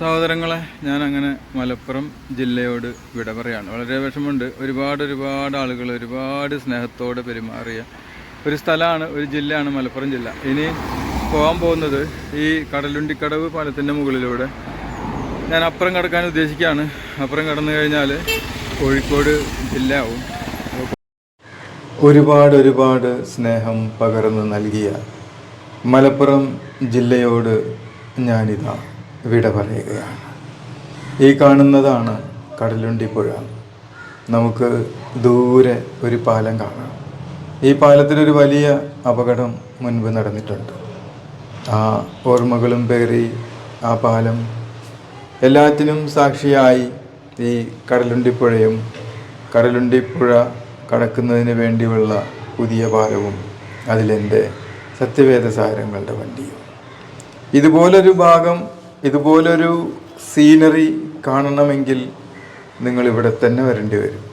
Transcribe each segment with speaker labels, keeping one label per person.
Speaker 1: സഹോദരങ്ങളെ ഞാൻ അങ്ങനെ മലപ്പുറം ജില്ലയോട് വിട പറയാണ്. വളരെ വിഷമമുണ്ട്. ഒരുപാട് ഒരുപാട് ആളുകൾ ഒരുപാട് സ്നേഹത്തോടെ പെരുമാറിയ ഒരു സ്ഥലമാണ് ഒരു ജില്ലയാണ് മലപ്പുറം ജില്ല. ഇനി പോകാൻ പോകുന്നത് ഈ കടലുണ്ടിക്കടവ് പാലത്തിന്റെ മുകളിലൂടെ. ഞാൻ അപ്പുറം കടക്കാൻ ഉദ്ദേശിക്കുകയാണ്. അപ്പുറം കടന്നു കഴിഞ്ഞാൽ കോഴിക്കോട് ജില്ല ആവും ഒരുപാട് ഒരുപാട് സ്നേഹം പകർന്ന് നൽകിയ മലപ്പുറം ജില്ലയോട് ഞാനിതാ. വിട പറയുകയാണ്. ഈ കാണുന്നതാണ് കടലുണ്ടിപ്പുഴ നമുക്ക് ദൂരെ ഒരു പാലം കാണാം. ഈ പാലത്തിലൊരു വലിയ അപകടം മുൻപ് നടന്നിട്ടുണ്ട്. ആ ഓർമ്മകളും പേറി ആ പാലം എല്ലാറ്റിനും സാക്ഷിയായി ഈ കടലുണ്ടിപ്പുഴയും കടലുണ്ടിപ്പുഴ കടക്കുന്നതിന് വേണ്ടിയുള്ള പുതിയ പാലവും അതിലെന്റെ സത്യവേദസാരങ്ങളുടെ വണ്ടിയും. ഇതുപോലൊരു ഭാഗം ഇതുപോലൊരു സീനറി കാണണമെങ്കിൽ നിങ്ങൾ ഇവിടെ തന്നെ വരേണ്ടി വരും.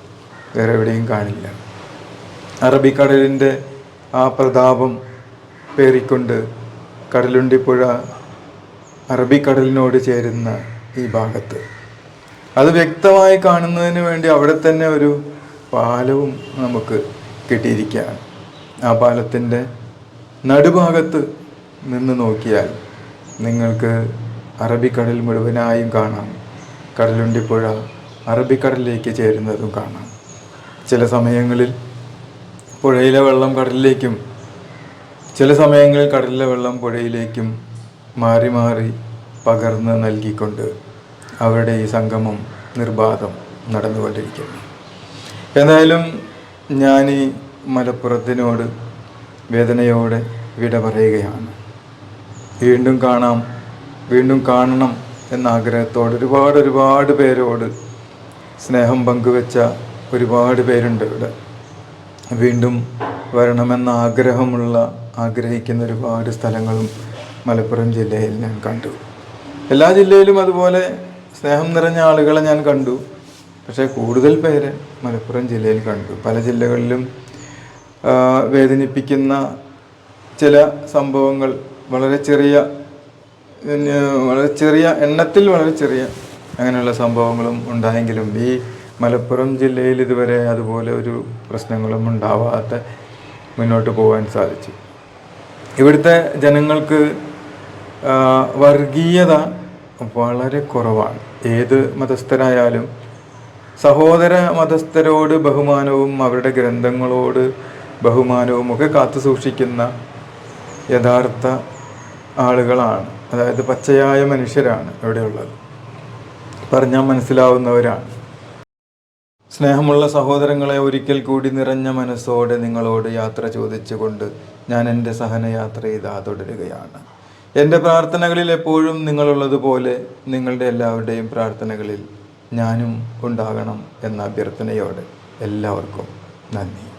Speaker 1: വേറെ എവിടെയും കാണില്ല. അറബിക്കടലിന്റെ ആ പ്രതാപം പേറിക്കൊണ്ട് കടലുണ്ടിപ്പുഴ അറബിക്കടലിനോട് ചേരുന്ന ഈ ഭാഗത്ത്. അത് വ്യക്തമായി കാണുന്നതിന് വേണ്ടി അവിടെ തന്നെ ഒരു പാലവും നമുക്ക് കിട്ടിയിരിക്കുകയാണ്. ആ പാലത്തിന്റെ നടുഭാഗത്ത് നിന്ന് നോക്കിയാൽ നിങ്ങൾക്ക് അറബിക്കടൽ മുഴുവനായും കാണാം. കടലുണ്ടിപ്പുഴ അറബിക്കടലിലേക്ക് ചേരുന്നതും കാണാം. ചില സമയങ്ങളിൽ പുഴയിലെ വെള്ളം കടലിലേക്കും ചില സമയങ്ങളിൽ കടലിലെ വെള്ളം പുഴയിലേക്കും മാറി മാറി പകർന്ന് നൽകിക്കൊണ്ട് അവരുടെ ഈ സംഗമം നിർബാധം നടന്നുകൊണ്ടിരിക്കുന്നു. എന്തായാലും ഞാൻ ഈ മലപ്പുറത്തിനോട് വേദനയോടെ വിട പറയുകയാണ്. വീണ്ടും കാണാം. വീണ്ടും കാണണം എന്ന ആഗ്രഹത്തോട് ഒരുപാട് ഒരുപാട് പേരോട് സ്നേഹം പങ്കുവെച്ച ഒരുപാട് പേരുണ്ട് ഇവിടെ. വീണ്ടും വരണമെന്ന ആഗ്രഹമുള്ള ആഗ്രഹിക്കുന്ന ഒരുപാട് സ്ഥലങ്ങളും മലപ്പുറം ജില്ലയിൽ ഞാൻ കണ്ടു. എല്ലാ ജില്ലയിലും അതുപോലെ സ്നേഹം നിറഞ്ഞ ആളുകളെ ഞാൻ കണ്ടു. പക്ഷേ കൂടുതൽ പേരെ മലപ്പുറം ജില്ലയിൽ കണ്ടു. പല ജില്ലകളിലും വേദനിപ്പിക്കുന്ന ചില സംഭവങ്ങൾ വളരെ ചെറിയ വളരെ ചെറിയ എണ്ണത്തിൽ വളരെ ചെറിയ അങ്ങനെയുള്ള സംഭവങ്ങളും ഉണ്ടായെങ്കിലും ഈ മലപ്പുറം ജില്ലയിൽ ഇതുവരെ അതുപോലെ ഒരു പ്രശ്നങ്ങളും ഉണ്ടാവാതെ മുന്നോട്ട് പോകാൻ സാധിച്ചു. ഇവിടുത്തെ ജനങ്ങൾക്ക് വർഗീയത വളരെ കുറവാണ്. ഏത് മതസ്ഥരായാലും സഹോദര മതസ്ഥരോട് ബഹുമാനവും അവരുടെ ഗ്രന്ഥങ്ങളോട് ബഹുമാനവും ഒക്കെ കാത്തു സൂക്ഷിക്കുന്ന യഥാർത്ഥ ആളുകളാണ്. അതായത് പച്ചയായ മനുഷ്യരാണ് ഇവിടെയുള്ളത് പറഞ്ഞാൽ മനസ്സിലാവുന്നവരാണ്. സ്നേഹമുള്ള സഹോദരങ്ങളെ ഒരിക്കൽ കൂടി നിറഞ്ഞ മനസ്സോടെ നിങ്ങളോട് യാത്ര ചോദിച്ചുകൊണ്ട് ഞാൻ എന്റെ സഹനയാത്ര ഇതാ തുടരുകയാണ്. എന്റെ പ്രാർത്ഥനകളിൽ എപ്പോഴും നിങ്ങളുള്ളതുപോലെ നിങ്ങളുടെ എല്ലാവരുടെയും പ്രാർത്ഥനകളിൽ ഞാനും ഉണ്ടാകണം എന്ന അഭ്യർത്ഥനയോടെ എല്ലാവർക്കും നന്ദി.